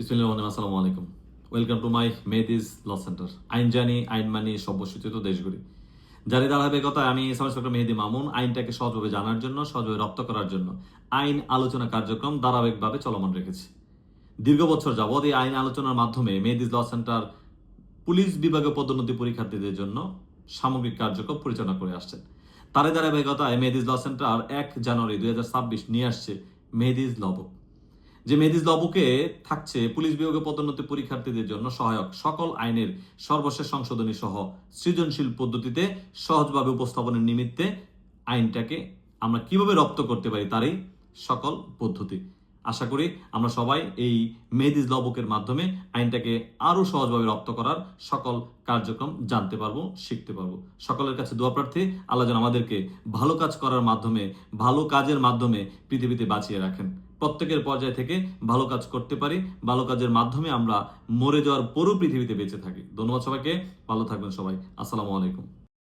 আসসালামু আলাইকুম। Welcome to my মেদিস ল সেন্টার আইন জানি, আইন মানি সভ্যসূচিত দেশগুলি। যার ধারাবাহিকতায় আমি সাব ইন্সপেক্টর মেহেদি মামুন আইনটাকে সহজভাবে জানার জন্য, সহজভাবে রপ্ত করার জন্য আইন আলোচনা কার্যক্রম ধারাবাহিকভাবে চলমান রেখেছি। দীর্ঘ বছর যাবৎ এই আইন আলোচনার মাধ্যমে মেহেদিস ল সেন্টার পুলিশ বিভাগে পদোন্নতি পরীক্ষার্থীদের জন্য সামগ্রিক কার্যক্রম পরিচালনা করে আসছেন। তারই ধারাবাহিকতায় মেহেদিস ল সেন্টার এক জানুয়ারি দুই হাজার ছাব্বিশ নিয়ে আসছে মেহেদিস লবক যে মেহেদিস লবুকে থাকছে পুলিশ বিভাগে পদোন্নতি পরীক্ষার্থীদের জন্য সহায়ক সকল আইনের সর্বশেষ সংশোধনী সহ সৃজনশীল পদ্ধতিতে সহজভাবে উপস্থাপনের নিমিত্তে আইনটাকে আমরা কীভাবে রপ্ত করতে পারি তারই সকল পদ্ধতি। আশা করি আমরা সবাই এই মেহেদিস লবকের মাধ্যমে আইনটাকে আরও সহজভাবে রপ্ত করার সকল কার্যক্রম জানতে পারব, শিখতে পারব। সকলের কাছে দোয়া প্রার্থী, আল্লাহ যেন আমাদেরকে ভালো কাজ করার মাধ্যমে, ভালো কাজের মাধ্যমে পৃথিবীতে বাঁচিয়ে রাখেন। প্রত্যেকের পর্যায় থেকে ভালো কাজ করতে পারি, ভালো কাজের মাধ্যমে আমরা মরে যাওয়ার পরও পৃথিবীতে বেঁচে থাকি। ধন্যবাদ সবাইকে, ভালো থাকবেন সবাই। আসসালামু আলাইকুম।